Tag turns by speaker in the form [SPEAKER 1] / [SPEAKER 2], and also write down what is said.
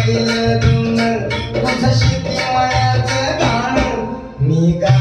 [SPEAKER 1] बैल धुन तुझं शिती मयाचं गाणं मी का